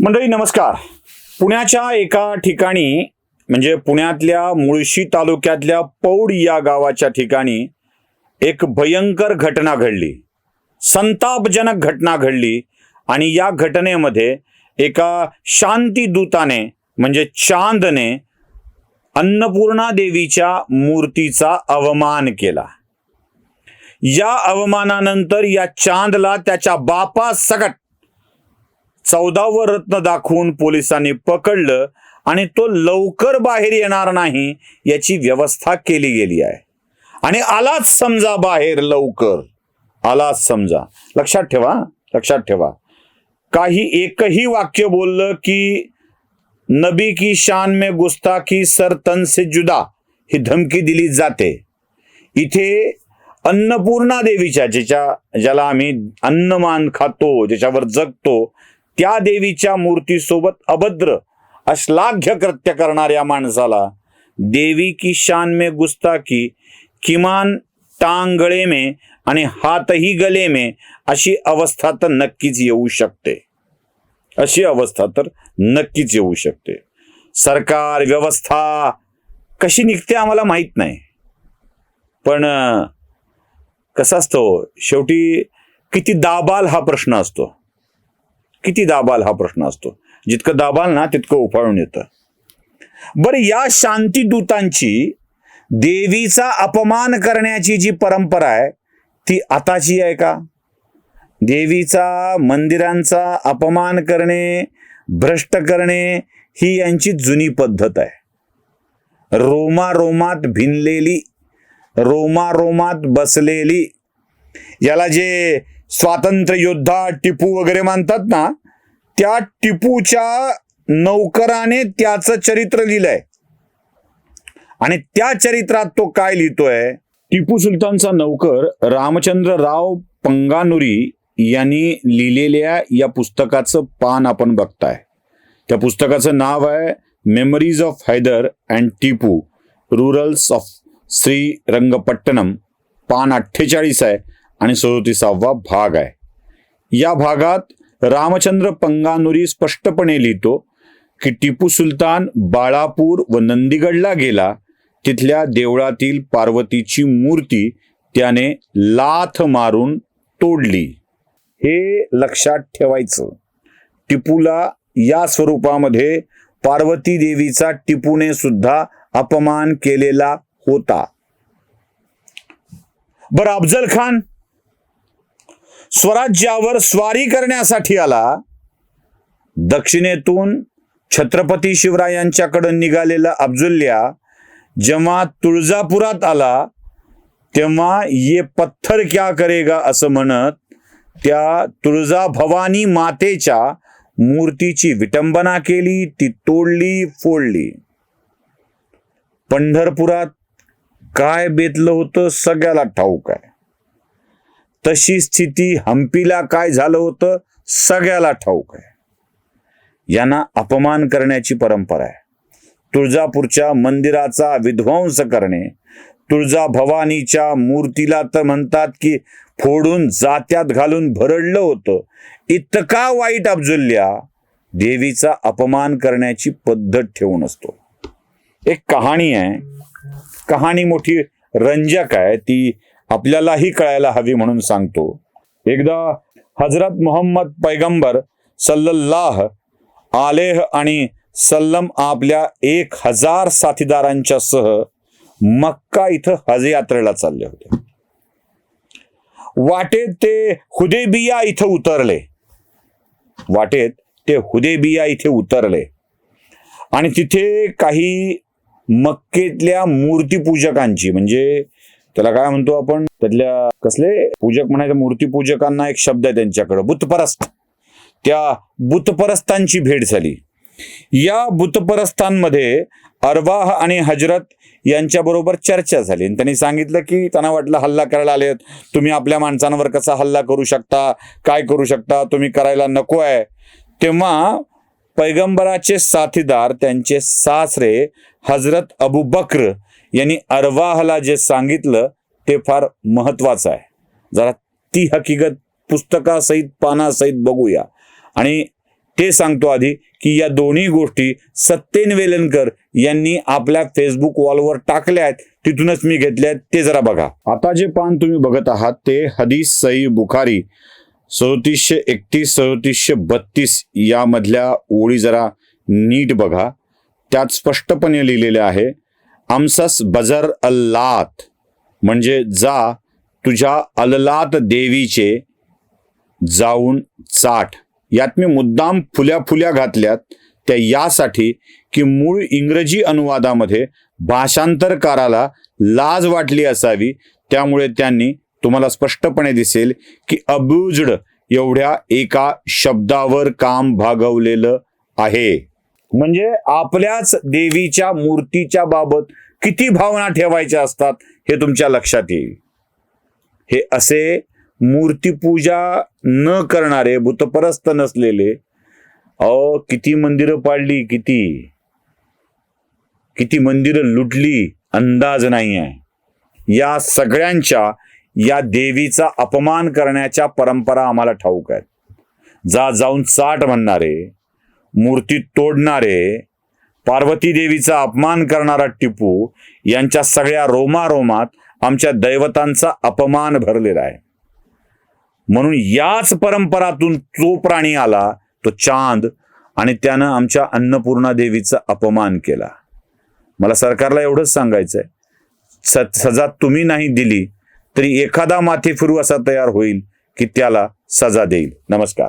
मंडळी नमस्कार. पुण्याच्या एका ठिकाणी म्हणजे पुण्यातल्या मुळशी तालुक्यातल्या पौड या गावाच्या ठिकाणी एक भयंकर घटना घडली. संतापजनक घटना घडली आणि या घटनेमध्ये एका शांतीदूताने म्हणजे चांदने अन्नपूर्णा देवीच्या मूर्तीचा अवमान केला. या अवमानानंतर या चांदला त्याच्या बापा सकट चौदावं रत्न दाखवून पोलिसांनी पकडलं आणि तो लवकर बाहेर येणार नाही याची व्यवस्था केली गेली आहे. आणि आलाच समजा बाहेर लवकर. आलाच समजा. लक्षात ठेवा लक्षात ठेवा. काही एकही वाक्य बोललं की नबी की शान में गुस्ताखी सर तन से जुदा ही धमकी दिली जाते. इथे अन्नपूर्णा देवीच्या ज्याच्या ज्याला आम्ही अन्नमान खातो ज्याच्यावर जगतो त्या देवीच्या मूर्तीसोबत अभद्र अश्लाघ्य कृत्य करणाऱ्या माणसाला देवी की शान में गुस्ताखी किमान टांग गळे में आणि हातही गले में अशी अवस्था तर नक्कीच येऊ शकते. अशी अवस्था तर नक्कीच येऊ शकते. सरकार व्यवस्था कशी निघते आम्हाला माहीत नाही. पण कसा कसं असतो? शेवटी किती दाबाल हा प्रश्न असतो. किती दाबाल हा प्रश्न असतो. जितकं दाबाल ना तितकं उफाळून येतं. बरं या शांतीदूतांची देवीचा अपमान करण्याची जी परंपरा आहे ती आताची आहे का? देवीचा मंदिरांचा अपमान करणे भ्रष्ट करणे ही यांची जुनी पद्धत आहे. रोमा रोमात भिनलेली रोमा रोमात बसलेली याला जे स्वातंत्र्य योद्धा टिपू वगैरे मानतात ना त्या टिपूच्या नौकराने त्याचं चरित्र लिहिलंय. आणि त्या चरित्रात तो काय लिहितोय? टिपू सुलतानचा नौकर रामचंद्र राव पंगानुरी यांनी लिहिलेल्या या पुस्तकाचं पान आपण बघताय. त्या पुस्तकाचं नाव आहे memories of Hyder and Tipu rulers of Srirangapatnam पान अठ्ठेचाळीस आहे. आणि सदोतीसावा भाग आहे. या भागात रामचंद्र पंगानुरी स्पष्टपणे लिहितो की टिपू सुलतान बाळापूर व नंदीगडला गेला तिथल्या देवळातील पार्वतीची मूर्ती त्याने लाथ मारून तोडली. हे लक्षात ठेवायचं. टिपूला या स्वरूपामध्ये पार्वती देवीचा टिपूने सुद्धा अपमान केलेला होता. बरं अफजल खान स्वराज्यावर स्वारी करण्यासाठी आला. दक्षिणेतून छत्रपती शिवरायांच्याकडून निघालेला अफजुल्ल्या जेव्हा तुळजापुरात आला तेव्हा ये पत्थर क्या करेगा असं म्हणत त्या तुळजा भवानी मातेच्या मूर्तीची विटंबना केली ती तोडली फोडली. पंढरपुरात काय बेतलं होतं सगळ्याला ठाऊक आहे. तशी स्थिती हम्पीला काय झालं होतं? सगळ्याला ठाऊक आहे. यांना अपमान करण्याची परंपरा आहे. तुळजापूरच्या मंदिराचा विध्वंस करणे तुळजा भवानीच्या मूर्तीला तर म्हणतात की फोडून जात्यात घालून भरडलं होतं. इतका वाईट अब्जुल्या देवीचा अपमान करण्याची पद्धत ठेवून असतो. एक कहाणी आहे. कहाणी मोठी रंजक आहे. ती आपल्यालाही कळायला हवी म्हणून सांगतो. एकदा हजरत मोहम्मद पैगंबर सल्लल्लाह आलेह आणि सल्लम आपल्या एक हजार साथीदारांच्या सह मक्का इथं हज यात्रेला चालले होते. वाटेत ते हुदेबिया इथं उतरले. वाटेत ते हुदेबिया इथे उतरले. आणि तिथे काही मक्केतल्या मूर्तीपूजकांची म्हणजे त्याला काय म्हणतो आपण? त्यातल्या कसले? पूजक म्हणायचं मूर्तीपूजकांना एक शब्द आहे त्यांच्याकडे बुतपरस्त. त्या बुतपरस्तांची भेट झाली. या बुतपरस्तांमध्ये अरवाह आणि हजरत यांच्याबरोबर चर्चा झाली. आणि त्यांनी सांगितलं की त्यांना वाटलं हल्ला करायला आलेत तुम्ही आपल्या माणसांवर कसा हल्ला करू शकता? काय करू शकता? तुम्ही करायला नको आहे. तेव्हा पैगंबराचे साथीदार त्यांचे सासरे हजरत अबू बक्र यांनी अरवाहला जे सांगितलं ते फार महत्वाचं आहे. जरा ती हकीकत पुस्तकासहित पानासहित बघूया. आणि ते सांगतो आधी की या दोन्ही गोष्टी सत्येन वेलणकर यांनी आपल्या फेसबुक वॉलवर टाकल्या आहेत. तिथूनच मी घेतल्या आहेत. ते जरा बघा. आता जे पान तुम्ही बघत आहात ते हदीस सई बुखारी. सदोतीसशे एकतीस सदोतीसशे बत्तीस यामधल्या ओळी जरा नीट बघा. त्यात स्पष्टपणे लिहिलेले आहे आमसस बजर अल्लात म्हणजे जा तुझ्या अल्लात देवीचे जाऊन चाट. यात मी मुद्दाम फुल्या फुल्या घातल्यात त्या यासाठी की मूळ इंग्रजी अनुवादामध्ये भाषांतरकाराला लाज वाटली असावी त्यामुळे त्यांनी तुम्हाला स्पष्टपणे दिसेल की अब्युज्ड एवढ्या एका शब्दावर काम भागवलेलं आहे. म्हणजे आपल्याच देवीच्या मूर्तीच्या बाबत किती भावना ठेवायच्या असतात हे तुमच्या लक्षात येईल. हे असे मूर्तीपूजा न करणारे भूतपरस्त नसलेले अ किती मंदिरं पाडली किती? किती मंदिरं लुटली अंदाज नाही आहे या सगळ्यांच्या या देवीचा अपमान करण्याच्या परंपरा आम्हाला ठाऊक आहेत. जा जाऊन चाट म्हणणारे मूर्ती तोडणारे पार्वती देवीचा अपमान करणारा टिपू यांच्या सगळ्या रोमारोमात आमच्या दैवतांचा अपमान भरलेला आहे. म्हणून याच परंपरातून तो प्राणी आला तो चांद आणि त्यानं आमच्या अन्नपूर्णा देवीचा अपमान केला. मला सरकारला एवढंच सांगायचंय. स- सजा तुम्ही नाही दिली तरी एखादा माथेफिरू असा तयार होईल की त्याला सजा देईल. नमस्कार.